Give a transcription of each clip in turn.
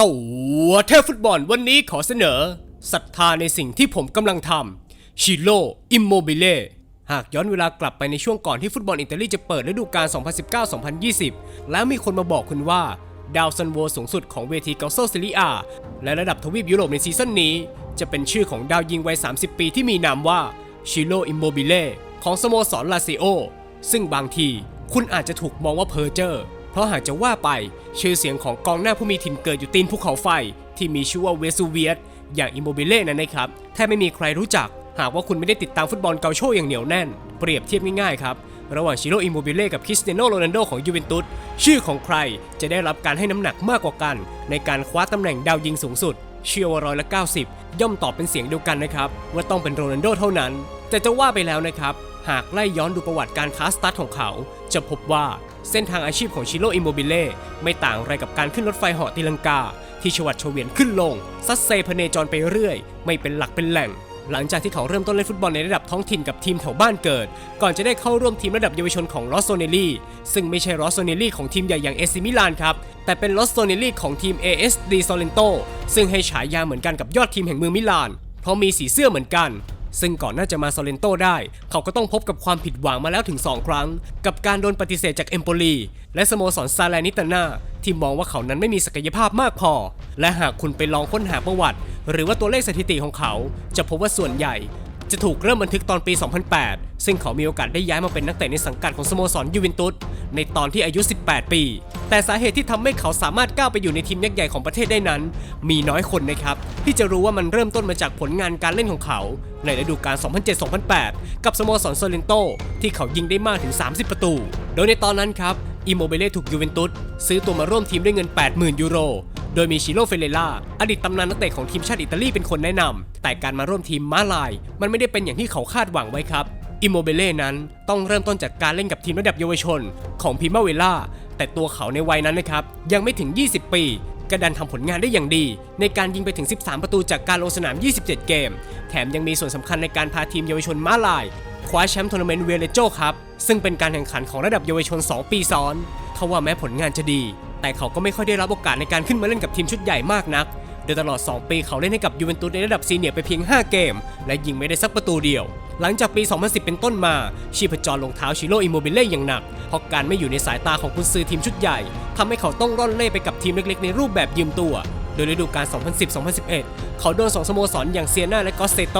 ตัวเทพฟุตบอลวันนี้ขอเสนอศรัทธาในสิ่งที่ผมกำลังทำชิโลอิมโมบิเล่หากย้อนเวลากลับไปในช่วงก่อนที่ฟุตบอลอิตาลีจะเปิดฤดูกาล 2019-2020 แล้วมีคนมาบอกคุณว่า ดาวซันโวสูงสุดของเวทีเกาโซซิลิอาและระดับทวีปยุโรปในซีซั่นนี้ จะเป็นชื่อของดาวยิงวัย 30 ปีที่มีนามว่าชิโลอิมโมบิเล่ของสโมสรลาซิโอซึ่งบางทีคุณอาจจะถูกมองว่าเพอร์เจอร์ เพราะหากจะว่าไปชื่อเสียงของกองหน้าผู้มีถิ่นเกิดอยู่ตีนภูเขาไฟ ที่มีชื่อว่าเวซูเวียสอย่างอิโมบิเล่นั้นนะครับแทบไม่มีใครรู้จัก หากว่าคุณไม่ได้ติดตามฟุตบอลเกาโชอย่างเหนียวแน่น เปรียบเทียบง่ายๆครับ ระหว่างชิโรอิโมบิเล่กับคริสเตียโนโรนัลโดของยูเวนตุสชื่อของใครจะได้รับการให้น้ำหนักมากกว่ากัน ในการคว้าตำแหน่งดาวยิงสูงสุด เชื่อว่าร้อยละ90 ย่อมตอบเป็นเสียงเดียวกันนะครับว่าต้องเป็นโรนัลโดเท่านั้น แต่จะว่าไปแล้วนะครับหากไล่ย้อนดูประวัติการค้าสตาร์ทของเขา จะพบว่า เส้นทางอาชีพของชิโร่อิโมบิเล่ไม่ต่างอะไรกับการขึ้นรถไฟเหาะตีลังกา ที่ชวัดเฉวียนขึ้นลง ซัดเซพเนจรไปเรื่อย ไม่เป็นหลักเป็นแหล่ง หลังจากที่เขาเริ่มต้นเล่นฟุตบอลในระดับท้องถิ่นกับทีมแถวบ้านเกิด ก่อนจะได้เข้าร่วมทีมระดับเยาวชนของลอสโซเนลี่ซึ่งไม่ใช่ลอสโซเนลี่ของทีมใหญ่อย่างเอซิมิลานครับแต่เป็นลอสโซเนลี่ของทีม ASD Sorrento ซึ่งให้ฉายาเหมือนกันกับยอดทีมแห่งเมืองมิลานเพราะมีสีเสื้อเหมือนกัน ซึ่งก่อนหน่าจะมาซอเลนโตได้ เขาก็ต้องพบกับความผิดหวังมาแล้วถึง 2 ครั้ง กับการโดนปฏิเสธจากเอมโปลีและสโมสรซาลนิตานาที่มองว่าเขานั้นไม่มีศักยภาพมากพอ และหากคุณไปลองค้นหาประวัติ หรือว่าตัวเลขสถิติของเขา จะพบว่าส่วนใหญ่ จะถูกเริ่มบันทึกตอนปี 2008 ซึ่งเขามีโอกาสได้ย้ายมาเป็นนักเตะในสังกัดของสโมสรยูเวนตุสในตอนที่อายุ 18 ปี แต่สาเหตุที่ทำให้เขาสามารถก้าวไปอยู่ในทีมยักษ์ใหญ่ของประเทศได้นั้น มีน้อยคนนะครับ ที่จะรู้ว่ามันเริ่มต้นมาจากผลงานการเล่นของเขา ในฤดูกาล 2007-2008 กับสโมสรโซเลนโตที่เขายิงได้มากถึง 30 ประตู โดยในตอนนั้นครับ อิโมเบเล่ถูกยูเวนตุสซื้อตัวมาร่วมทีมด้วยเงิน 80,000 ยูโร โดยมีชิโลเฟเลล่าอดีตตำนานนักเตะของทีมชาติอิตาลีเป็นคนแนะนำ แต่การมาร่วมทีมมาลาย มันไม่ได้เป็นอย่างที่เขาคาดหวังไว้ครับอิโมเบเล่นั้นต้องเริ่มต้นจากการเล่นกับทีมระดับเยาวชน ของพิมาเวล่าแต่ตัวเขาในวัยนั้นนะครับ ยังไม่ถึง 20 ปีกระดันทำผลงานได้อย่างดี ในการยิงไปถึง 13 ประตูจากการลงสนาม 27 เกม แถมยังมีส่วนสำคัญในการพาทีมเยาวชนมาลาย คว้าแชมป์ทัวร์นาเมนต์เวเลโจครับ ซึ่งเป็นการแข่งขันของระดับเยาวชน 2 ปีซ้อนทว่าแม้ผลงานจะดี แต่เขาก็ไม่ค่อยได้รับโอกาสในการขึ้นมาเล่นกับทีมชุดใหญ่มากนัก โดยตลอด 2 ปีเขาเล่นให้กับยูเวนตุสในระดับซีเนียร์ไปเพียง 5 เกม และยิงไม่ได้สักประตูเดียว หลังจากปี 2010 เป็นต้นมา ชีพจรลงเท้าชิโร่อิโมบิเล่อย่างหนัก เพราะการไม่อยู่ในสายตาของกุนซือทีมชุดใหญ่ทำให้เขาต้องร่อนเล่ไปกับทีมเล็กๆ ในรูปแบบยืมตัว โดยฤดูกาล 2010-2011 เขาโดน2สโมสรอย่างเซียนาและกอสเซโต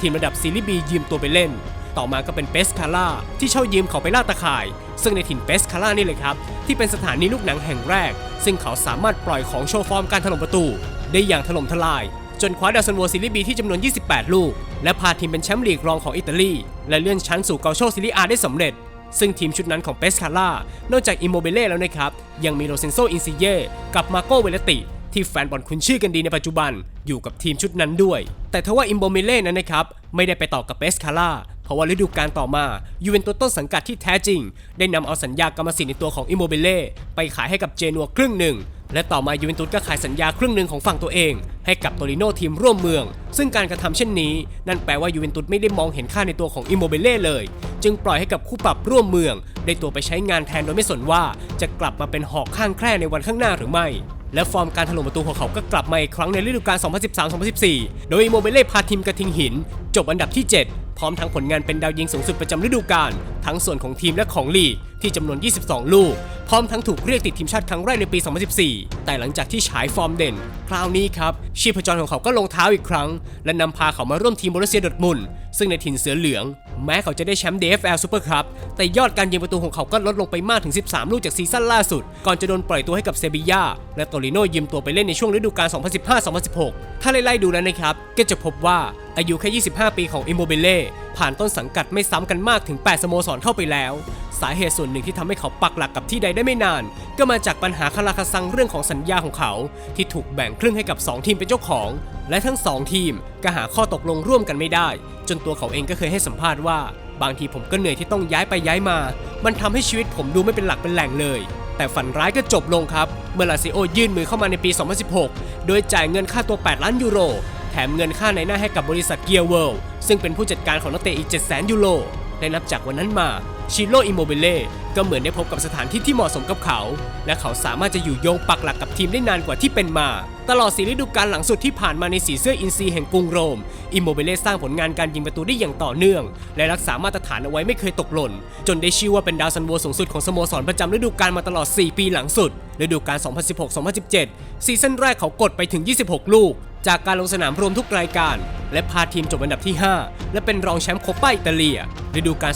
ทีมระดับซีรีส์บียืมตัวไปเล่น ต่อมาก็เป็นเปสคาร่าที่เช่ายืมเขาไปล่าตะข่าย ซึ่งในถิ่นเปสคาร่านี่เลยครับ ที่เป็นสถานีลูกหนังแห่งแรก ซึ่งเขาสามารถปล่อยของโชว์ฟอร์มการถล่มประตู ได้อย่างถล่มทลาย จนคว้าดาวซันโวซีรีส์บีที่จำนวน 28 ลูก และพาทีมเป็นแชมป์ลีกรองของอิตาลี และเลื่อนชั้นสู่เกาโชซีรีอาได้สำเร็จซึ่งทีมชุดนั้นของเปสคาร่านอกจากอิโมเบเล่แล้วนะครับ ยังมีโรเซนโซอินซิเย่กับมาโกเวลติ ที่แฟนบอลคุ้นชื่อกันดีในปัจจุบันอยู่กับทีมชุดนั้นด้วย แต่ทว่าอิมโบเมเล่นั้นนะครับ ไม่ได้ไปต่อกับเปสคาร่า เพราะว่าฤดูกาลต่อมายูเวนตุสต้นสังกัดที่แท้จริง ได้นำเอาสัญญากรรมสิทธิ์ในตัวของอิโมเบเล่ไปขายให้กับเจนัวครึ่งหนึ่ง และต่อมายูเวนตุสก็ขายสัญญาครึ่งหนึ่งของฝั่งตัวเอง ให้กับโตริโนทีมร่วมเมือง ซึ่งการกระทำเช่นนี้ นั่นแปลว่ายูเวนตุสไม่ได้มองเห็นค่าในตัวของอิโมเบเล่เลย จึงปล่อยให้กับคู่ปรับร่วมเมือง ได้ตัวไปใช้งานแทนโดยไม่สนว่าจะกลับมาเป็นหอกข้างแคร่ในวันข้างหน้าหรือไม่และฟอร์มการถล่มประตูของเขาก็กลับมาอีกครั้งในฤดูกาล 2013-2014 โดยอิโมเบเล่พาทีมกระทิงหิน จบอันดับที่ 7 พร้อมทั้งผลงานเป็นดาวยิงสูงสุดประจำฤดูกาลทั้งส่วนของทีมและของลีก ที่จำนวน 22 ลูก พร้อมทั้งถูกเรียกติดทีมชาติครั้งแรกในปี 2014 แต่หลังจากที่ฉายฟอร์มเด่น คราวนี้ครับชีพจรของเขาก็ลงเท้าอีกครั้ง และนำพาเขามาร่วมทีมบรุเซียดอทมุนซึ่งในถิ่นเสือเหลือง แม้เขาจะได้แชมป์ DFL Super Cup แต่ยอดการยิงประตูของเขาก็ลดลงไปมากถึง 13 ลูกจากซีซั่นล่าสุด ก่อนจะโดนปล่อยตัวให้กับเซบียาและโตริโนยืมตัวไปเล่นในช่วงฤดูกาล 2015-2016 ถ้าไล่ๆดูแล้วนะครับก็จะพบว่าอายุแค่ 25 ปีของอิโมเบเล่ผ่านต้นสังกัดไม่ซ้ำกันมากถึง 8 สโมสรเข้าไปแล้ว สาเหตุส่วนหนึ่งที่ทำให้เขาปักหลักกับที่ใดได้ไม่นาน ก็มาจากปัญหาคาราคาซังเรื่องของสัญญาของเขา ที่ถูกแบ่งครึ่งให้กับ 2 ทีมเป็นเจ้าของ และทั้ง 2 ทีมก็หาข้อตกลงร่วมกันไม่ได้ จนตัวเขาเองก็เคยให้สัมภาษณ์ว่า บางทีผมก็เหนื่อยที่ต้องย้ายไปย้ายมา มันทำให้ชีวิตผมดูไม่เป็นหลักเป็นแหล่งเลยแต่ฝันร้ายก็จบลงครับ เมื่อลาซิโอยื่นมือเข้ามาในปี 2016 โดยจ่ายเงินค่าตัว 8 ล้านยูโร แถมเงินค่าในหน้าให้กับบริษัทเกียร์เวิลด์ซึ่งเป็นผู้จัดการของนักเตะอีก 700,000 ยูโรและนับจากวันนั้นมาชิโร่อิโมเบเล่ก็เหมือนได้พบกับสถานที่ที่เหมาะสมกับเขา และเขาสามารถจะอยู่โยงปักหลักกับทีมได้นานกว่าที่เป็นมา ตลอดสีฤดูกาลหลังสุดที่ผ่านมาในสีเสื้ออินซีแห่งกรุงโรม อิโมเบเล่สร้างผลงานการยิงประตูได้อย่างต่อเนื่อง และรักษามาตรฐานเอาไว้ไม่เคยตกหล่น จนได้ชื่อว่าเป็นดาวซันโวสูงสุดของสโมสรประจำฤดูกาลมาตลอด 4 ปีหลังสุดฤดูกาล 2016-2017 ซีซั่นแรกเขากดไปถึง 26 ลูก จากการลงสนามรวมทุกรายการ และพาทีมจบอันดับที่ 5 และเป็นรองแชมป์โคป้าอิตาเลียฤดูกาล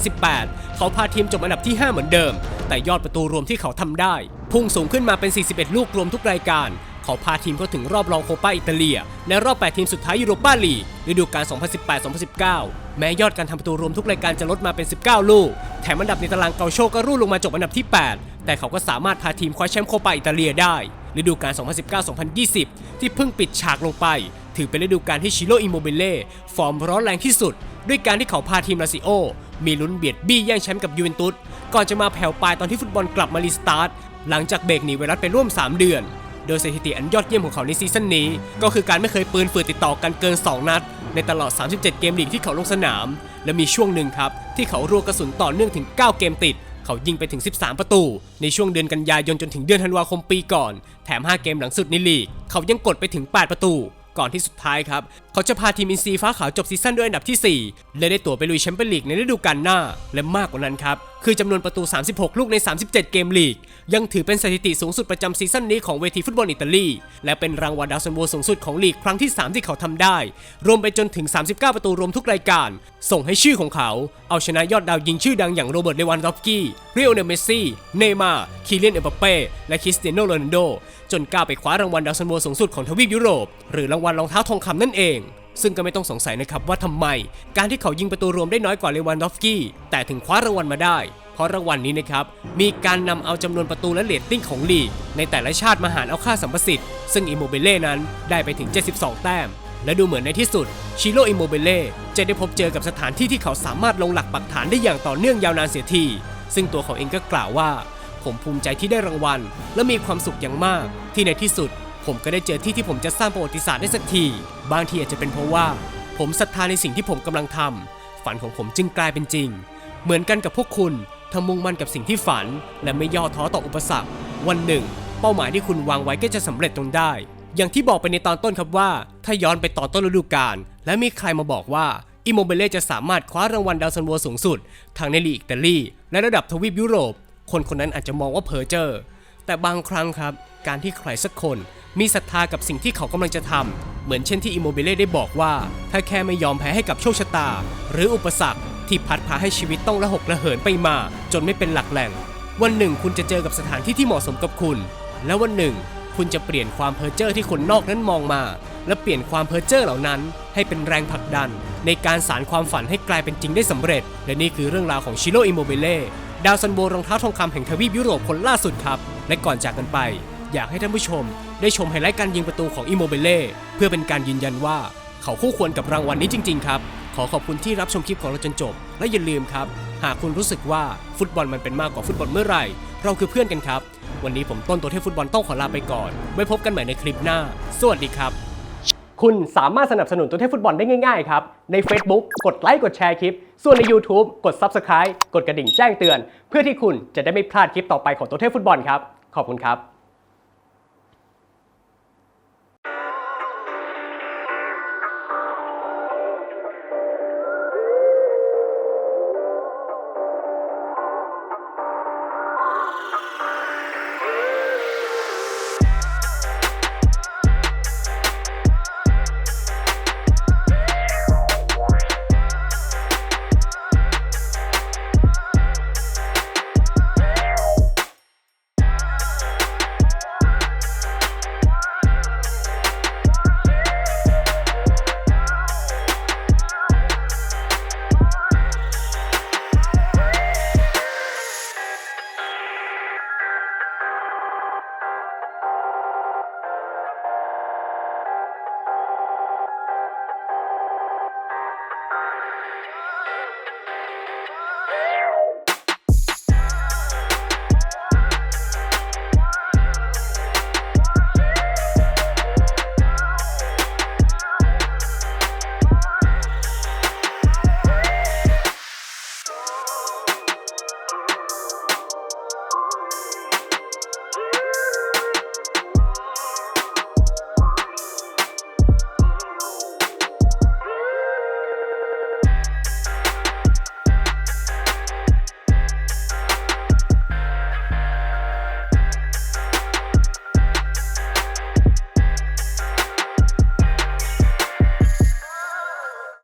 2017-2018 เขาพาทีมจบอันดับที่ 5 เหมือนเดิม แต่ยอดประตูรวมที่เขาทำได้ พุ่งสูงขึ้นมาเป็น 41 ลูกรวมทุกรายการเขาพาทีมเข้าถึงรอบรองโคป้าอิตาเลีย และรอบ 8 ทีมสุดท้ายยูโรปาลีกฤดูกาล 2018-2019 แม้ยอดการทำประตูรวมทุกรายการจะลดมาเป็น 19 ลูก แถมอันดับในตารางเกาโชก็ร่วงลงมาจบอันดับที่ 8 แต่เขาก็สามารถพาทีมคว้าแชมป์โคปาอิตาเลียได้ ฤดูกาล 2019-2020 ที่เพิ่งปิดฉากลงไป ถือเป็นฤดูกาลที่ชิโร่อิโมเบเล่ฟอร์มร้อนแรงที่สุด ด้วยการที่เขาพาทีมลาซิโอ มีลุ้นเบียดบี้แย่งแชมป์กับยูเวนตุสก่อนจะมาแผ่วปลายตอนที่ฟุตบอลกลับมารีสตาร์ทหลังจากเบรกหนีไวรัสไปร่วม 3 เดือน โดยสถิติอันยอดเยี่ยมของเขาในซีซั่นนี้ ก็คือการไม่เคยปืนฝืดติดต่อกันเกิน 2 นัด ในตลอด 37 เกมลีกที่เขาลงสนาม และมีช่วงหนึ่งครับ ที่เขารัวกระสุนต่อเนื่องถึง 9 เกมติด เขายิงไปถึง 13 ประตู ในช่วงเดือนกันยายนจนถึงเดือนธันวาคมปีก่อน แถม 5 เกมหลังสุดในลีก เขายังกดไปถึง 8 ประตู ก่อนที่สุดท้ายครับ เขาจะพาทีมอินซีฟ้าขาวจบซีซั่นด้วยอันดับที่ 4 และได้ตั๋วไปลุยแชมเปี้ยนลีกในฤดูกาลหน้า และมากกว่านั้นครับคือจำนวนประตู 36 ลูกใน 37 เกมลีก ยังถือเป็นสถิติสูงสุดประจำซีซั่นนี้ของเวทีฟุตบอลอิตาลี และเป็นรางวัลดาวซันโวสูงสุดของลีกครั้งที่ 3 ที่เขาทำได้ รวมไปจนถึง 39 ประตูรวมทุกรายการ ส่งให้ชื่อของเขา เอาชนะยอดดาวยิงชื่อดังอย่างโรเบิร์ตเลวันดอฟกี้เรียลเนเมซี่ เนย์มาร์คีเลียนเอ็มบัปเป้และคริสเตียโนโรนัลโดจนก้าวไปคว้ารางวัลดาวซันโวสูงสุดของทวีปยุโรป หรือรางวัลรองเท้าทองคำนั่นเอง ซึ่งก็ไม่ต้องสงสัยนะครับว่าทำไม การที่เขายิงประตูรวมได้น้อยกว่าเลวันดอฟสกี้แต่ถึงคว้ารางวัลมาได้ เพราะรางวัลนี้นะครับมีการนำเอาจำนวนประตูและเรตติ้งของลีก ในแต่ละชาติมาหารเอาค่าสัมประสิทธิ์ซึ่งอิโมเบเล่นั้นได้ไปถึง 72 แต้ม และดูเหมือนในที่สุดชิโร่อิโมเบเล่จะได้พบเจอกับสถานที่ที่เขาสามารถลงหลักปักฐานได้อย่างต่อเนื่องยาวนานเสียทีซึ่งตัวเขาเองก็กล่าวว่า ผมภูมิใจที่ได้รางวัล และมีความสุขอย่างมากที่ในที่สุด ผมก็ได้เจอที่ที่ผมจะสร้างประวัติศาสตร์ได้สักที บางทีอาจจะเป็นเพราะว่า ผมศรัทธาในสิ่งที่ผมกำลังทำฝันของผมจึงกลายเป็นจริง เหมือนกันกับพวกคุณทำมุ่งมั่นกับสิ่งที่ฝัน และไม่ย่อท้อต่ออุปสรรค วันหนึ่ง เป้าหมายที่คุณวางไว้ก็จะสำเร็จตรงได้ อย่างที่บอกไปในตอนต้นครับว่า ถ้าย้อนไปตอนต้นฤดูกาลและมีใครมาบอกว่าอิโมเบเล่จะสามารถคว้ารางวัลดาวซันโวสูงสุดทั้งในลีกอิตาลีและระดับทวีปยุโรป คนคนนั้นอาจจะมองว่าเพอเจ้อแต่บางครั้งครับ การที่ใครสักคน มีศรัทธากับสิ่งที่เขากำลังจะทำเหมือนเช่นที่อิโมเบเล่ได้บอกว่า ถ้าแค่ไม่ยอมแพ้ให้กับโชคชะตา หรืออุปสรรคที่พัดพาให้ชีวิตต้องระหกระเหินไปมา จนไม่เป็นหลักแหล่ง วันหนึ่งคุณจะเจอกับสถานที่ที่เหมาะสมกับคุณ และวันหนึ่ง คุณจะเปลี่ยนความเพ้อเจ้อที่คนนอกนั้นมองมา และเปลี่ยนความเพ้อเจ้อเหล่านั้น ให้เป็นแรงผลักดัน ในการสารความฝันให้กลายเป็นจริงได้สำเร็จ และนี่คือเรื่องราวของชิโร่อิโมเบเล่ดาวซันโบรองเท้าทองคำแห่งทวีปยุโรปคนล่าสุดครับ และก่อนจากกันไป อยากให้ท่านผู้ชม ได้ชมไฮไลท์การยิงประตูของอิโมเบเล่เพื่อเป็นการยืนยันว่าเขาคู่ควรกับรางวัลนี้จริง ๆ ครับ ขอขอบคุณที่รับชมคลิปของเราจนจบ และอย่าลืมครับ หากคุณรู้สึกว่าฟุตบอลมันเป็นมากกว่าฟุตบอลเมื่อไหร่ เราคือเพื่อนกันครับ วันนี้ผมต้นตัวเทพฟุตบอลต้องขอลาไปก่อน ไว้พบกันใหม่ในคลิปหน้า สวัสดีครับ คุณสามารถสนับสนุนตัวเทพฟุตบอลได้ง่ายๆครับ ใน Facebook กดไลค์กดแชร์คลิป ส่วนใน YouTube กด Subscribe กดกระดิ่งแจ้งเตือน เพื่อที่คุณจะได้ไม่พลาดคลิปต่อไปของตัวเทพฟุตบอลครับ ขอบคุณครับ